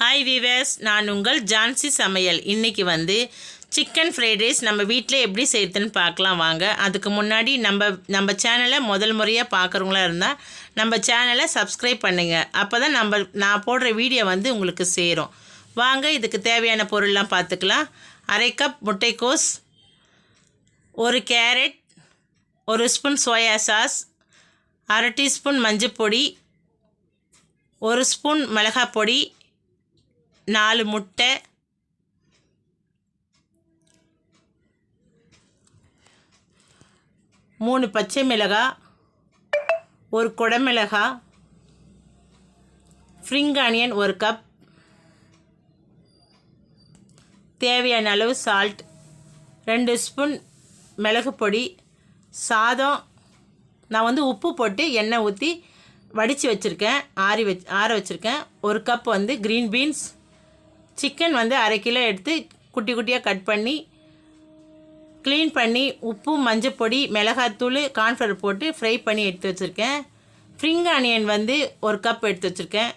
Hi viewers நான் உங்கள் ஜான்சி சமையல். இன்றைக்கி வந்து சிக்கன் ஃப்ரைட் ரைஸ் நம்ம வீட்டில் எப்படி செய்யுதுன்னு பார்க்கலாம் வாங்க. அதுக்கு முன்னாடி நம்ம நம்ம சேனலை முதல் முறையாக பார்க்குறவங்களா இருந்தால் நம்ம சேனலை சப்ஸ்கிரைப் பண்ணுங்கள் அப்போ தான் நம்ம நான் போடுற வீடியோ வந்து உங்களுக்கு சேரும். வாங்க இதுக்கு தேவையான பொருள்லாம் பார்த்துக்கலாம். அரை கப் முட்டைக்கோஸ் ஒரு கேரட் ஒரு ஸ்பூன் சோயா சாஸ் அரை டீஸ்பூன் மஞ்சள் பொடி ஒரு ஸ்பூன் மிளகாய் பொடி நாலு முட்டை. மூணு பச்சை மிளகாய் ஒரு குடமிளகாய் ஸ்ப்ரிங் ஆனியன் ஒரு கப் தேவையான அளவு சால்ட் ரெண்டு ஸ்பூன் மிளகு பொடி. சாதம். நான் வந்து உப்பு போட்டு எண்ணெய் ஊற்றி வடித்து வச்சுருக்கேன். ஆறி வச் ஆற வச்சுருக்கேன். ஒரு கப் வந்து க்ரீன் பீன்ஸ் சிக்கன் வந்து அரை கிலோ எடுத்து குட்டி குட்டியாக கட் பண்ணி க்ளீன் பண்ணி உப்பு மஞ்சள் பொடி மிளகாத்தூள் கார்ன்ஃப்ளவர் போட்டு ஃப்ரை பண்ணி எடுத்து வச்சுருக்கேன். ஃப்ரிங் ஆனியன் வந்து ஒரு கப் எடுத்து வச்சுருக்கேன்.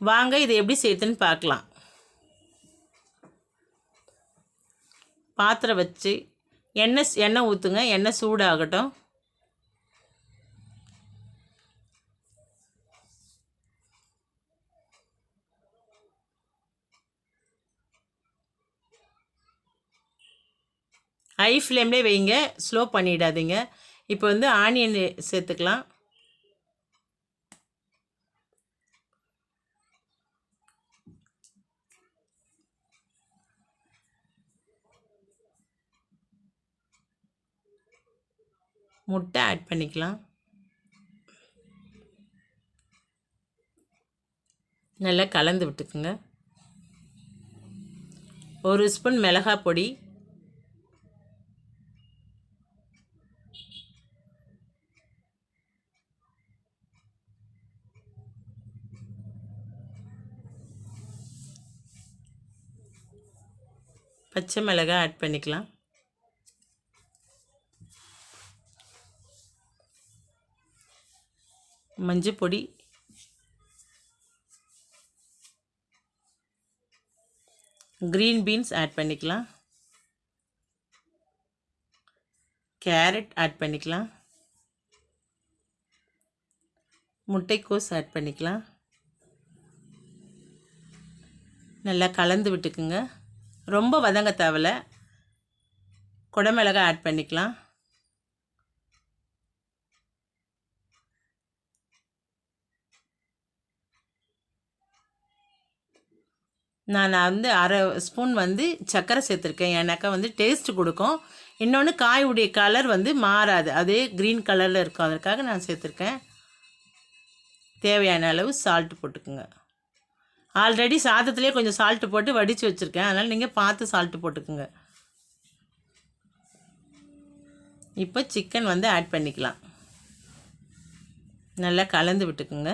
வாங்க இது எப்படி செய்யுதுன்னு பார்க்கலாம். பாத்திரம் வச்சு எண்ணெய் எண்ணெய் ஊற்றுங்க எண்ணெய் சூடாகட்டும். ஹை ஃப்ளேம்லேயே வைங்க. ஸ்லோ பண்ணிடாதீங்க. இப்போ வந்து ஆனியன் சேர்த்துக்கலாம். முட்டை ஆட் பண்ணிக்கலாம். நல்லா கலந்து விட்டுக்குங்க. ஒரு ஸ்பூன் மிளகாய் பொடி. பச்சை மிளகாய் ஆட் பண்ணிக்கலாம். மஞ்சள் பொடி. க்ரீன் பீன்ஸ் ஆட் பண்ணிக்கலாம். கேரட் ஆட் பண்ணிக்கலாம். முட்டைக்கோஸ் ஆட் பண்ணிக்கலாம். நல்லா கலந்து விட்டுக்குங்க. ரொம்ப வதங்க தேவையில்ல குடமிளகாய் ஆட் பண்ணிக்கலாம். நான் வந்து அரை ஸ்பூன் வந்து சர்க்கரை சேர்த்துருக்கேன். ஏன்னாக்கா வந்து டேஸ்ட் கொடுக்கும். இன்னொன்று காயுடைய கலர் வந்து மாறாது. அதே க்ரீன் கலரில் இருக்கும் அதற்காக நான் சேர்த்துருக்கேன். தேவையான அளவு சால்ட்டு போட்டுக்குங்க. ஆல்ரெடி சாதத்துலேயே கொஞ்சம் சால்ட்டு போட்டு வடித்து வச்சுருக்கேன். அதனால் நீங்கள் பார்த்து சால்ட்டு போட்டுக்குங்க. இப்போ சிக்கன் வந்து ஆட் பண்ணிக்கலாம். நல்லா கலந்து விட்டுக்குங்க.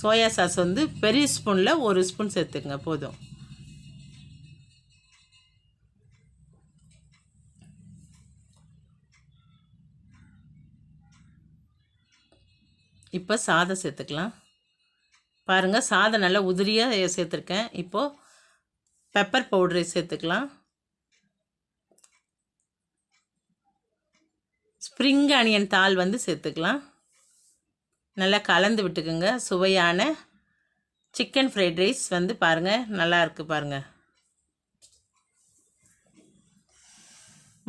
சோயா சாஸ் வந்து பெரிய ஸ்பூனில் ஒரு ஸ்பூன் சேர்த்துக்குங்க போதும். இப்போ சாதம் சேர்த்துக்கலாம். பாருங்கள் சாதம் நல்லா உதிரியாக சேர்த்துருக்கேன். இப்போது பெப்பர் பவுடரை சேர்த்துக்கலாம். ஸ்ப்ரிங் ஆனியன் தாள் வந்து சேர்த்துக்கலாம். நல்லா கலந்து விட்டுக்குங்க. சுவையான சிக்கன் ஃப்ரைட் ரைஸ் வந்து பாருங்கள் நல்லா இருக்குது பாருங்கள்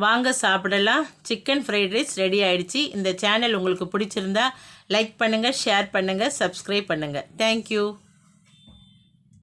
வாங்க சாப்பிடலாம். சிக்கன் ஃப்ரைட் ரைஸ் ரெடி ஆகிடுச்சி இந்த சேனல் உங்களுக்கு பிடிச்சிருந்தா லைக் பண்ணுங்கள் ஷேர் பண்ணுங்கள் சப்ஸ்கிரைப் பண்ணுங்கள் தேங்க்யூ